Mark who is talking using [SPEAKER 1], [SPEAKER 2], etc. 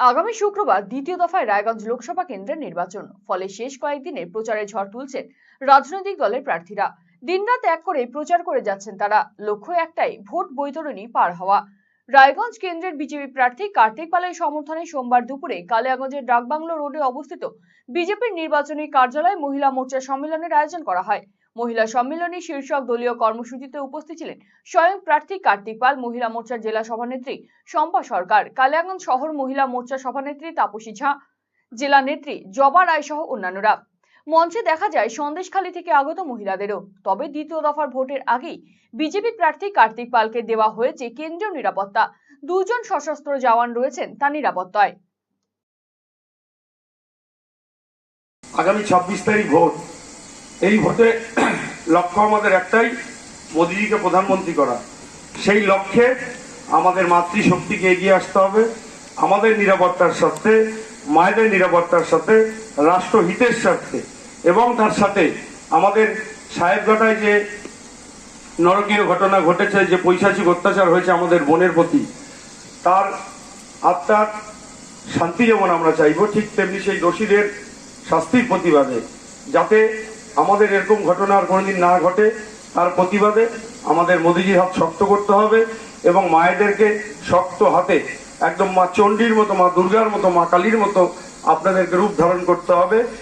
[SPEAKER 1] আগামী শুক্রবার দ্বিতীয় দফায় রায়গঞ্জ লোকসভা কেন্দ্রের নির্বাচন। ফলে শেষ কয়েকদিনে প্রচারে ঝড় তুলছেন রাজনৈতিক দলের প্রার্থীরা। দিনরাত এক করে প্রচার করে যাচ্ছেন তারা। লক্ষ্য একটাই, ভোট বৈতরণী পার হওয়া। রায়গঞ্জ কেন্দ্রের বিজেপি প্রার্থী কার্তিক পালের সমর্থনে সোমবার দুপুরে কালিয়াগঞ্জের ডাকবাংলো রোডে অবস্থিত বিজেপির নির্বাচনী কার্যালয়ে মহিলা মোর্চা সম্মেলনের আয়োজন করা হয়। মহিলা সম্মেলনী শীর্ষক দলীয় কর্মসূচিতে উপস্থিত ছিলেন স্বয়ং প্রার্থী কার্তিক পাল, মহিলা মোর্চার জেলা সভানেত্রী শম্পা সরকার, কালিয়াগঞ্জ শহর মহিলা মোর্চা সভানেত্রী তাপসী ঝা, জেলা নেত্রী জবা রায় সহ অন্যান্যরা। মঞ্চে দেখা যায়, সন্দেশখালী থেকে আগত মহিলাদেরও। তবে দ্বিতীয় দফার ভোটের আগেই বিজেপি প্রার্থী কার্তিক পালকে দেওয়া হয়েছে কেন্দ্রীয় নিরাপত্তা। দুজন সশস্ত্র জওয়ান রয়েছেন তার নিরাপত্তায়।
[SPEAKER 2] আগামী ছাব্বিশ তারিখ ভোট। এই ভোটে লক্ষ্য আমাদের একটাই, মোদিজিকে প্রধানমন্ত্রী করা। সেই লক্ষ্যে আমাদের মাতৃশক্তিকে এগিয়ে আসতে হবে। আমাদের নিরাপত্তার স্বার্থে, মায়েদের নিরাপত্তার সাথে রাষ্ট্রহিতের স্বার্থে, এবং তার সাথে আমাদের সাহেবঘাটায় যে নরকীয় ঘটনা ঘটেছে, যে পৈশাচিক অত্যাচার হয়েছে আমাদের বোনের প্রতি, তার আত্মার শান্তি যেমন আমরা চাইব, ঠিক তেমনি সেই দোষীদের শাস্তির প্রতিবাদে, যাতে আমাদের এরকম ঘটনা আর কোনোদিন না ঘটে, তার প্রতিবাদে আমাদের মোদিজির হাত শক্ত করতে হবে এবং মায়েদেরকে শক্ত হাতে একদম মা চণ্ডীর মতো, মা দুর্গার মতো, মা কালীর মতো আপনাদেরকে রূপ ধারণ করতে হবে।